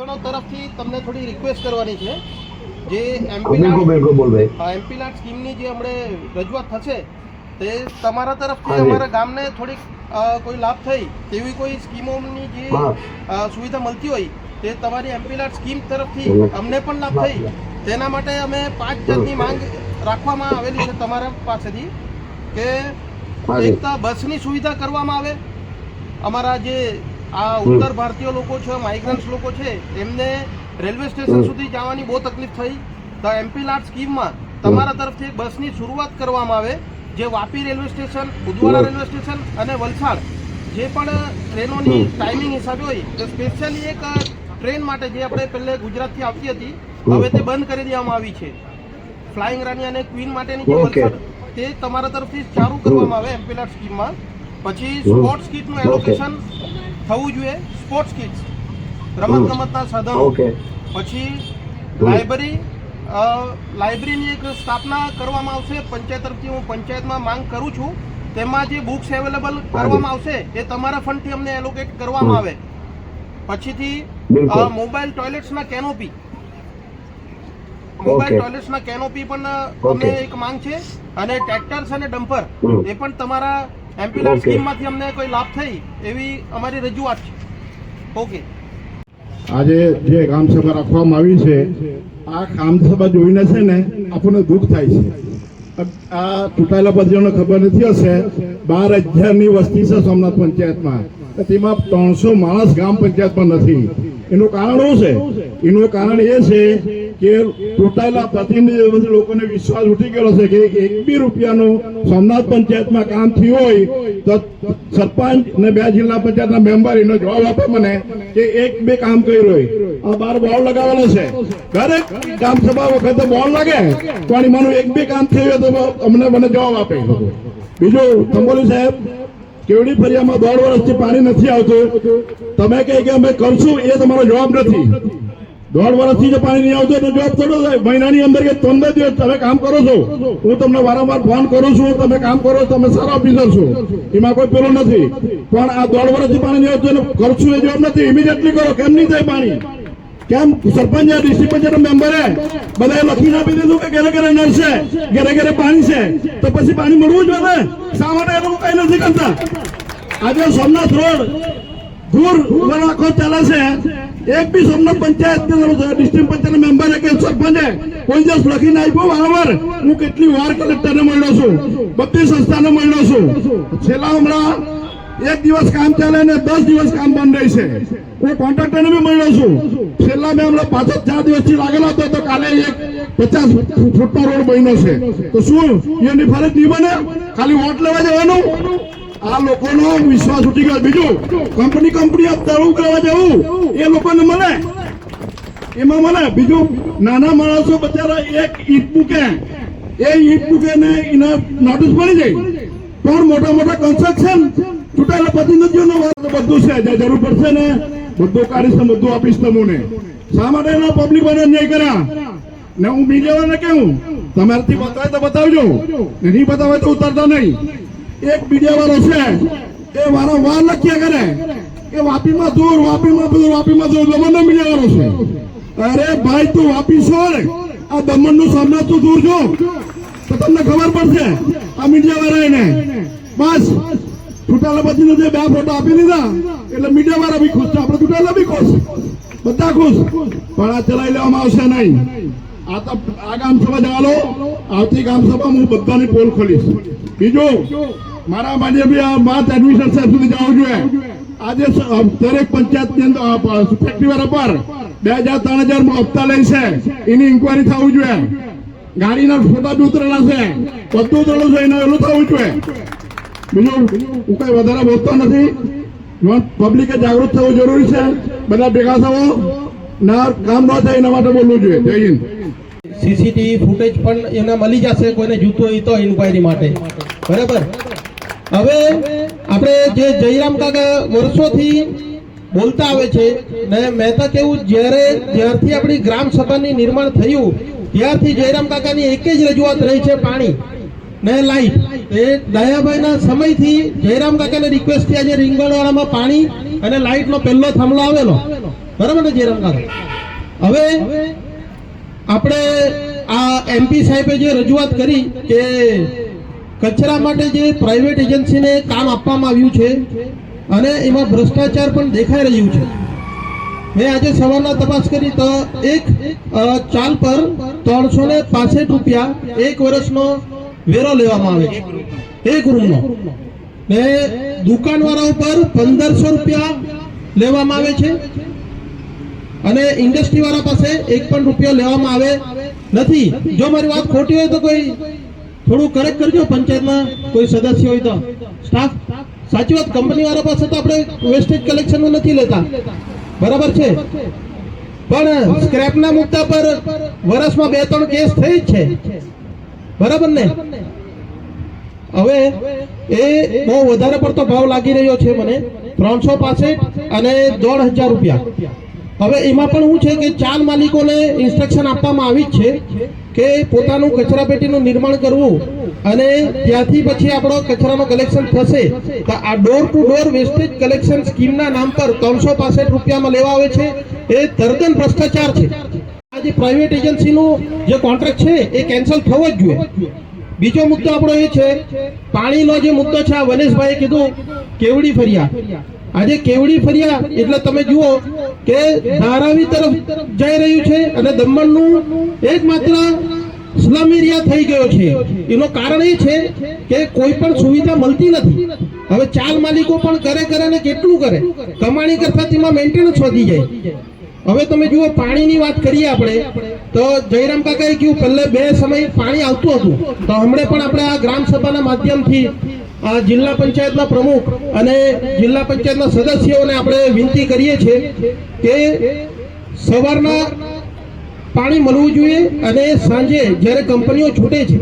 જણો તરફથી તમને થોડી રિક્વેસ્ટ કરવાની છે. જે એમપી એમપી લાટ સ્કીમની જે હમણે રજૂઆત થશે તે તમારા તરફથી અમારા ગામને થોડીક કોઈ લાભ થઈ તેવી કોઈ સ્કીમોની જે સુવિધા મળતી હોય તે તમારી એમપી લાટ સ્કીમ તરફથી અમને પણ લાભ થઈ. તેના માટે અમે પાંચ જાતની માંગ રાખવામાં આવેલી છે તમારા પાસેથી કે એકતા બસની સુવિધા કરવામાં આવે અમારા જે આ ઉત્તર ભારતીય લોકો છે માઇગ્રન્ટ્સ લોકો છે એમને રેલવે સ્ટેશન સુધી જવાની બહુ તકલીફ થઈ. તો એમપી લાટ સ્કીમમાં તમારા તરફથી બસની શરૂઆત કરવામાં આવે જે Vapi railway station Udvada. Railway station અને વલસાડ જે પણ ટ્રેનોની ટાઈમિંગ હિસાબે હોય તો સ્પેશિયલી એક ટ્રેન માટે જે આપણે પહેલે ગુજરાતથી આવતી હતી હવે તે બંધ કરી દેવામાં આવી છે. ફ્લાઇંગ રાની અને ક્વીન માટેની જે વલસાડ તે તમારા તરફથી ચાલુ કરવામાં આવે એમપી લાટ સ્કીમમાં પછી. સ્પોર્ટ્સ કીટનું. એલોકેશન થવું જોઈએ સ્પોર્ટ્સ કિટ્સ રમત ગમતના સાધનો. પછી. લાઇબ્રેરી અ, લાઇબ્રેરીની એક સ્થાપના કરવામાં આવશે. પંચાયત તરફથી હું પંચાયતમાં માંગ કરું છું. તેમાં જે બુક્સ અવેલેબલ કરવામાં આવશે એ તમારા ફંડથી અમને એલોકેટ કરવામાં આવે. પછીથી મોબાઈલ ટોયલેટ્સના કેનોપી મોબાઈલ ટોયલેટ્સના કેનોપી પણ અમને એક માંગ છે. અને ટ્રેક્ટર્સ અને ડમ્પર એ પણ તમારા એમ્પ્યુલન્સ ઓકે. સ્કીમમાંથી અમને કોઈ લાભ થઈ એવી અમારી રજૂઆત છે. ઓકે આજે જે ગ્રામસભા રાખવામાં આવી છે આ ગ્રામસભા જોઈને છે ને આપણને દુઃખ થાય છે. આ ચૂંટાયેલા પદવીઓને ખબર નથી હશે બાર હજારની વસ્તી છે સોમનાથ પંચાયતમાં. તેમાં ત્રણસો માણસ ગ્રામ પંચાયતમાં નથી. એનું કારણ શું છે? એનું કારણ એ છે કે ચૂંટાયેલા પ્રતિનિધિ લોકોને વિશ્વાસ ઉઠી ગયેલો છે કે એક બી રૂપિયાનું સોમનાથ પંચાયતમાં કામ થયું હોય તો સરપંચ ને બે જિલ્લા પંચાયતના મેમ્બર એનો જવાબ આપે મને કે એક બે કામ કર્યું હોય. આ બાર બોર્ડ લગાવેલો છે. દરેક ગ્રામ સભા વખતે બોર્ડ લાગે, પણ એમાંનું એક બે કામ થયું તો અમને મને જવાબ આપે. બીજું, તંબોલી સાહેબ કેવડી ફરિયામાં દોઢ વર્ષથી પાણી નથી આવતું? તમે કહે કે અમે કરશું, એ તમારો જવાબ નથી. દોઢ વર્ષથી જો પાણી નહીં આવતું, એટલે જવાબ થોડો મહિનાની અંદર કે પંદર દિવસ તમે કામ કરો છો. હું તમને વારંવાર ફોન કરું છું, તમે કામ કરો, તમે સારા ઓફિસર છો. એમાં કોઈ પેલું નથી. પણ આ દોઢ વર્ષથી પાણી નહીં આવતું એને કરશું એ જવાબ નથી. ઇમિડિયેટલી કરો. કેમ નહીં થાય પાણી? કેમ? સરપંચ ડિસ્ટ્રિક્ટ પંચાયત મેમ્બરે બધાએ લખીને આપી દીધું કે ઘરે ઘરે નળ છે, ઘરે ઘરે પાણી છે, તો પછી પાણી મળવું જોઈએ શા માટે એ લોકો કઈ નથી કરતા? આજે સોમનાથ રોડ દૂર ઉપર આખો ચાલે છે. એક બી સોમનાથ પંચાયત ડિસ્ટ્રિક્ટ પંચાયત મેમ્બરે કે સરપંચે કોઈ દિવસ લખીને આપ્યું, વારંવાર હું કેટલી વાર કલેક્ટરને મળ્યો છું બધી સંસ્થાને મળ્યો છું. છેલ્લા હમણાં એક દિવસ કામ ચાલે ને દસ દિવસ કામ બંધ રહી છે. હું કોન્ટ્રાક્ટરને બી મળ્યો છું. છેલ્લા મેં હમણાં પાંચ જ ચાર દિવસથી લાગેલો હતો, તો કાલે એક પચાસ ફૂટનો રોડ બન્યો છે. તો શું? એની ફરજ નહીં બને? ખાલી વોટ લેવા જવાનું? આ લોકોનો વિશ્વાસ ઉઠી ગયો. બીજું, કંપની કંપની તળું કરવા જવું. એ લોકોને મને એમાં મને બીજું, નાના માણસો બચારા એક ઈટ મૂકે. એ ઈટ મૂકે ને એના નોટિસ મળી જાય. પણ મોટા મોટા કન્સ્ટ્રક્શન ચૂંટાયેલા પ્રતિનિધિઓનો બધું છે, જે જરૂર પડશે ને, બધું કાઢીશ ને બધું આપીશ તમને. શા માટે એનો પબ્લિક મને અન્યાય કર્યા? ને હું મીડિયાવાળાને કેવું તમારાથી બતાવે તો બતાવજો. નહીં બતાવે તો ઉતારતા નહીં. એક મીડિયા વાળો છે, એ વારંવાર લખ્યા કરે. એ વાપીમાં દૂર વાપીમાં દૂર વાપીમાં દૂર દમણનો મીડિયા વાળો છે. અરે ભાઈ, તું વાપી છો ને આ દમણનું સામના તું દૂર છો તો તમને ખબર પડશે, આ મીડિયા વાળાને. બસ. ચૂંટાયેલા પછી જે બે ફોટો આપી દીધા, એટલે મીડિયા વાળા બી ખુશ છે. આપણે ચૂંટાયેલા બી ખુશ. બધા ખુશ. પણ આ ચલાવી લેવામાં આવશે નહીં. આ તો આ ગામ સભા જવાલો આવતી ગામ સભા હું બધાની પોલ ખોલીશ. બીજું, મારા માટે બી આ વાત એડમિશન સાહેબ સુધી જવું જોઈએ. આજે દરેક પંચાયતની અંદર ફેક્ટરી વાળા પર બે હજાર, ત્રણ હજાર હપ્તા લે છે. એની ઇન્કવાયરી થવું જોઈએ. ગાડીના ફોટા બી ઉતરેલા છે. બધું ઉતરેલું છે. એનું એનું થવું જોઈએ. બીજું હું કઈ વધારે બોલતો નથી. પબ્લિકે જાગૃત થવું જરૂરી છે. બધા ભેગા થવો. ના કામ ન થાય એના માટે બોલવું જોઈએ. જય હિન્દ. સીસીટીવી ફૂટેજ પણ એને મળી જશે. કોઈને જૂતો હોય તો ઇન્ક્વાયરી માટે. બરાબર? હવે આપણે જે જયરામ કાકા વર્ષોથી બોલતા આવે છે ને મેં તો કેવું જ્યારે જ્યારથી આપણી ગ્રામ સભાની નિર્માણ થયું, ત્યારથી જયરામ કાકાની એક જ રજૂઆત રહી છે પાણી. ને લાઈટ એ દયાભાઈના સમયથી જયરામ કાકાને રિક્વેસ્ટથી આજે રીંગણવાડામાં પાણી અને લાઇટનો પહેલો થાંભલો આવેલો. બરાબર ને જયરામ કાકા? હવે આપણે આ એમપી સાહેબે જે રજૂઆત કરી કે કચરા માટે જે પ્રાઇવેટ એજન્સીને કામ આપવામાં આવ્યું છે અને એમાં ભ્રષ્ટાચાર પણ દેખાઈ રહ્યું છે. મેં આજે સવારના તપાસ કરી તો એક ચાલ પર ત્રણસો ને રૂપિયા એક વર્ષનો વેરો લેવામાં આવે છે. એક રૂમનો. ને દુકાનવાળા ઉપર પંદરસો રૂપિયા લેવામાં આવે છે. અને ઇન્ડસ્ટ્રી વાળા પાસે એક પણ રૂપિયો લેવામાં આવે નથી. જો મારી વાત ખોટી હોય તો કોઈ થોડું કરેક્ટ કરજો. પંચાયતમાં કોઈ સદસ્ય હોય તો. સ્ટાફ સાચી વાત કંપની વાળા પાસે તો આપણે વેસ્ટેજ કલેક્શન નથી લેતા. બરાબર છે? પણ સ્ક્રેપના મુદ્દા પર વર્ષમાં બે ત્રણ કેસ થઈ જ છે. બરાબર ને? હવે એ બહુ વધારે પડતો ભાવ લાગી રહ્યો છે મને. ત્રણસો પાસઠ અને દોઢ હજાર રૂપિયા. હવે એમાં પણ શું છે કે ચાર માલિકોને ઇન્સ્ટ્રક્શન આપવામાં આવી જ છે કે પોતાનું કચરા પેટીનું નિર્માણ કરવું અને ત્યાંથી પછી આપણો કચરાનો કલેક્શન થશે. તો આ door to door wastage collection સ્કીમના નામ પર ત્રણસો પાસઠ રૂપિયામાં લેવા આવે છે. એ તદ્દન ભ્રષ્ટાચાર છે. આ જે પ્રાઇવેટ એજન્સીનું જે કોન્ટ્રાક્ટ છે, એ કેન્સલ થવો જ જોઈએ. બીજો મુદ્દો આપણો એ છે, પાણીનો જે મુદ્દો છે, આ વનેશભાઈએ કીધું, કેવડી ફરિયા. આજે કેવડી ફરિયા, એટલે તમે જુઓ કે ધારાવી તરફ જઈ રહ્યું છે અને દમણનું એકમાત્ર સ્લમ એરિયા થઈ ગયો છે. એનું કારણ એ છે કે કોઈ પણ સુવિધા મળતી નથી. હવે ચાલ માલિકો પણ કરે કરે ને કેટલું કરે? કમાણી કરતા તેમાં મેન્ટેનન્સ વધી જાય. હવે તમે જુઓ, પાણીની વાત કરીએ આપણે, તો જયરામ કાકાએ કહ્યું પહેલે બે સમય પાણી આવતું હતું. તો હમણે પણ આપણે આ ગ્રામ સભાના માધ્યમથી આ જિલ્લા પંચાયતના પ્રમુખ અને જિલ્લા પંચાયતના સદસ્યોને આપણે વિનંતી કરીએ છીએ કે સવારના પાણી મળવું જોઈએ અને સાંજે જ્યારે કંપનીઓ છૂટે છે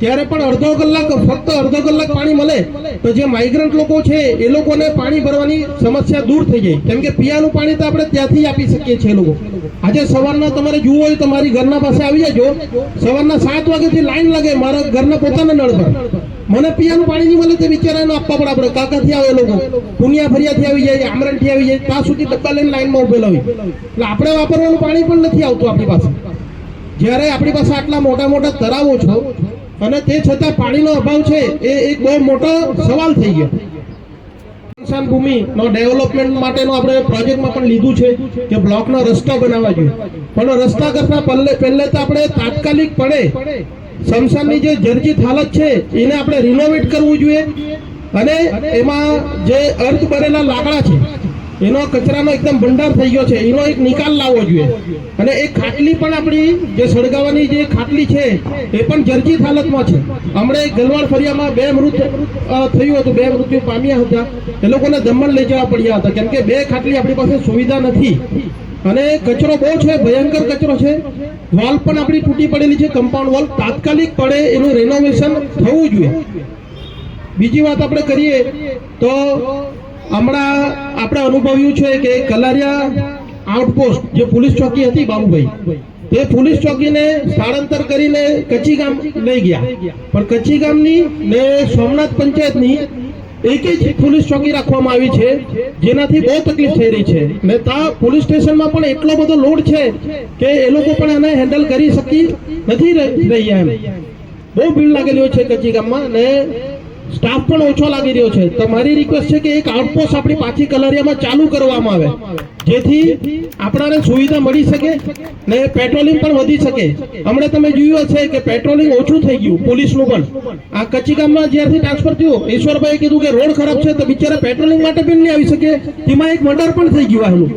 ત્યારે પણ અડધો કલાક, ફક્ત અડધો કલાક પાણી મળે. તો જે માઇગ્રન્ટ લોકો છે, એ લોકોને પાણી ભરવાની સમસ્યા દૂર થઈ જાય. કેમ કે પીવાનું પાણી તો આપણે ત્યાંથી આપી શકીએ છીએ લોકો. આજે સવારના તમારે જુઓ હોય તો મારી ઘરના પાસે આવી જજો. સવારના સાત વાગ્યાથી લાઈન લાગે મારા ઘરના પોતાના નળ પર. મને પીવાનું પાણી નહીં મળે તે બિચારાને આપવા પડે આપણે. કાકાથી આવે લોકો. પુનિયા ફરિયાથી આવી જાય, આમરણથી આવી જાય. ત્યાં સુધી ડબ્બા લઈને લાઈનમાં ઉભેલા હોય. એટલે આપણે વાપરવાનું પાણી પણ નથી આવતું આપણી પાસે. જ્યારે આપણી પાસે આટલા મોટા મોટા તળાવો છો અને તે છતાં પાણીનો અભાવ છે, એ એક બહુ મોટો સવાલ થઈ ગયો. સ્મશાન ભૂમિનો ડેવલપમેન્ટ માટેનો આપણે પ્રોજેક્ટમાં પણ લીધું છે કે બ્લોકનો રસ્તા બનાવવા જોઈએ. પણ રસ્તા કરતા પહેલે પહેલે તો આપણે તાત્કાલિક પડે સમસાનની જે જર્જિત હાલત છે, એને આપણે રિનોવેટ કરવું જોઈએ. અને એમાં જે અર્થ ભરેલા લાકડા છે એનો કચરાનો એકદમ ભંડાર થઈ ગયો છે. એનો એક નિકાલ લાવવો જોઈએ. અને એ ખાટલી પણ આપણી જે સળગાવાની જે ખાટલી છે, એ પણ જર્જીત હાલતમાં છે. હમણાં ગલવાડ ફરિયામાં બે મૃત થયું હતું. બે મૃત્યુ પામ્યા હતા. એ લોકોને દમણ લઈ જવા પડ્યા હતા. કેમ કે બે ખાટલી આપણી પાસે સુવિધા નથી. અને કચરો બહુ છે, ભયંકર કચરો છે. વોલ પણ આપણી તૂટી પડેલી છે. કમ્પાઉન્ડ વોલ તાત્કાલિક પડે એનું રેનોવેશન થવું જોઈએ. બીજી વાત આપણે કરીએ તો હમણાં આપણે અનુભવ્યું છે કે કલારિયા આઉટપોસ્ટ જે પોલીસ ચોકી હતી બાબુભાઈ, તે પોલીસ ચોકીને સ્થળાંતર કરીને કચ્છી ગામ લઈ ગયા. પણ કચ્છી ગામની ને સોમનાથ પંચાયતની એક જ પોલીસ ચોકી રાખવામાં આવી છે, જેનાથી બહુ તકલીફ થઈ રહી છે. ને ત્યાં પોલીસ સ્ટેશનમાં પણ એટલો બધો લોડ છે કે એ લોકો પણ એને હેન્ડલ કરી શકી નથી રહ્યા એમ. બહુ ભીડ લાગેલી હોય છે કચ્છી ગામમાં ને સ્ટાફ પણ ઓછો લાગી રહ્યો છે. તો મારી રિક્વેસ્ટ છે કે એક આઉટપોસ્ટ આપણી પાછી કલરિયામાં ચાલુ કરવામાં આવે. જેથી આપણાને સુવિધા મળી શકે ને પેટ્રોલિંગ પણ વધી શકે. હમણાં તમે જોયું હશે કે પેટ્રોલિંગ ઓછું થઈ ગયું પોલીસનું પણ. આ કચ્છી ગામમાં જ્યારથી ટ્રાન્સફર થયું, ઈશ્વરભાઈએ કીધું કે રોડ ખરાબ છે તો બિચારા પેટ્રોલિંગ માટે પણ નહીં આવી શકે. તેમાં એક મર્ડર પણ થઈ ગયું આનું.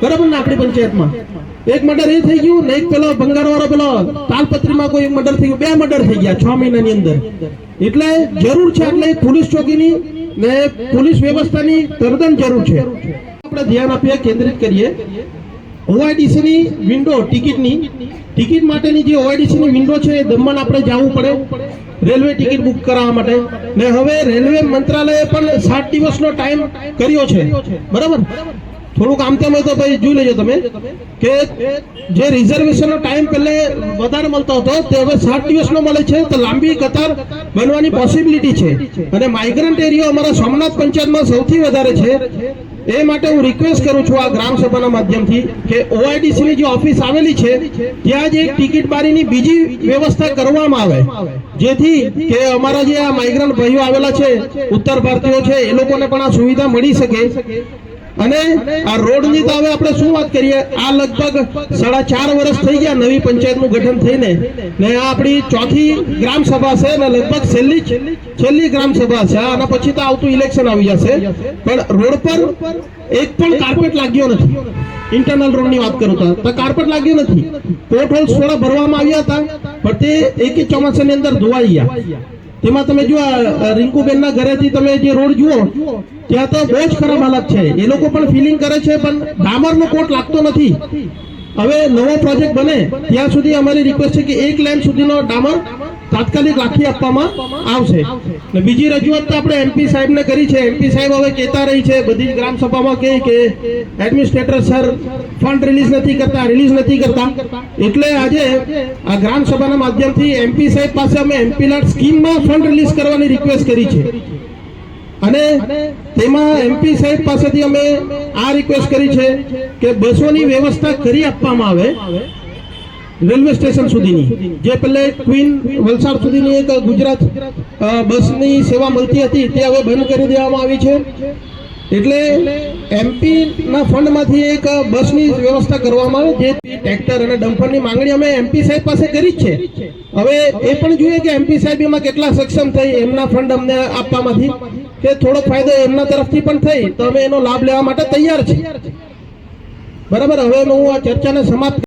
બરાબર ને આપણી પંચાયતમાં? એક મર્ડર એ થઈ ગયું ને એક પેલો ભંગારવાળો પેલો તાલપત્રીમાં કોઈ મર્ડર થઈ ગયું. બે મર્ડર થઈ ગયા છ મહિનાની અંદર. એટલે જરૂર છે એટલે પોલીસ ચોકીની ને પોલીસ વ્યવસ્થાની તદ્દન જરૂર છે. આપણે ધ્યાન આપીએ, કેન્દ્રિત કરીએ. ઓઆઈડીસીની વિન્ડો ટિકિટની ટિકિટ માટેની જે ઓઆઈડીસીની વિન્ડો છે, એ દમણ આપણે જવું પડે. રેલવે ટિકિટ બુક કરાવવા માટે. ને હવે રેલવે મંત્રાલયે પણ સાત દિવસનો ટાઈમ કર્યો છે. બરાબર? થોડુંક આમ તેમ તો ભાઈ જોઈ લેજો તમે કે જે રિઝર્વેશનનો ટાઈમ પહેલે વધારે મળતો હતો, તે હવે સાત દિવસનો મળે છે. તો લાંબી કતાર બનવાની પોસિબિલિટી છે. અને માઇગ્રન્ટ એરિયા અમારા સોમનાથ પંચાયતમાં સૌથી વધારે છે. એ માટે હું રિક્વેસ્ટ કરું છું આ ગ્રામ સભાના માધ્યમથી કે ઓઆઈડીસીની જે ઓફિસ આવેલી છે, ત્યાં જ એક ટિકિટ બારીની બીજી વ્યવસ્થા કરવામાં આવે. જેથી કે અમારા જે આ માઇગ્રન્ટ ભાઈઓ આવેલા છે, ઉત્તર ભારતીયો છે, એ લોકોને પણ આ સુવિધા મળી શકે. અને આ રોડની તો હવે આપણે શું વાત કરીએ? આ લગભગ સાડા ચાર વર્ષ થઈ ગયા નવી પંચાયતનું ગઠન થઈને. ને આ આપણી ચોથી ગ્રામ સભા છે ને લગભગ છેલ્લી છેલ્લી ગ્રામ સભા છે. આના પછી તો આવતું ઇલેક્શન આવી જશે. પણ રોડ પર એક પણ કાર્પેટ લાગ્યો નથી. ઇન્ટરનલ રોડની વાત કરું તો. કાર્પેટ લાગ્યો નથી. પોર્ટ હોલ્સ થોડા ભરવામાં આવ્યા હતા, પણ તે એક ચોમાસાની અંદર ધોવાઈ ગયા. તેમાં તમે જો આ રિંકુબેન ના ઘરેથી તમે જે રોડ જુઓ, ત્યાં તો બહુ જ ખરાબ હાલત છે. એ લોકો પણ ફિલિંગ કરે છે, પણ ડામરનો કોટ લાગતો નથી. હવે નવો પ્રોજેક્ટ બને, ત્યાં સુધી અમારી રિક્વેસ્ટ છે કે એક લાઈન સુધીનો ડામર તાત્કાલિક રાખી આપવામાં આવશે. અને બીજી રજૂઆત તો આપણે એમપી સાહેબને કરી છે. એમપી સાહેબ હવે કહેતા રહી છે, બધી જ ગ્રામ સભામાં કહે કે એડમિનિસ્ટ્રેટર સર ફંડ રિલીઝ નથી કરતા રિલીઝ નથી કરતા. એટલે આજે આ ગ્રામ સભાના માધ્યમથી એમપી સાહેબ પાસે અમે એમપી લાટ સ્કીમમાં ફંડ રિલીઝ કરવાની રિક્વેસ્ટ કરી છે. અને તેમાં એમપી સાહેબ પાસેથી અમે આ રિક્વેસ્ટ કરી છે કે બસોની વ્યવસ્થા કરી આપવામાં આવે. રેલવે સ્ટેશન સુધીની. જે પહેલે ક્વીન વલસાડ સુધીની એક ગુજરાત બસની સેવા મળતી હતી, તે હવે બંધ કરી દેવામાં આવી છે. એટલે એમપીના ફંડમાંથી એક બસની વ્યવસ્થા કરવામાં આવે જે ટ્રેક્ટર અને ડમ્પરની માંગણી અમે એમપી સાહેબ પાસે કરી જ છે. હવે એ પણ જોઈએ કે એમપી સાહેબ એમાં કેટલા સક્ષમ થઈ, એમના ફંડ અમને આપવામાંથી. કે થોડો ફાયદો એમના તરફથી પણ થઈ, તો અમે એનો લાભ લેવા માટે તૈયાર છીએ. બરાબર? હવે હું આ ચર્ચાને સમાપ્ત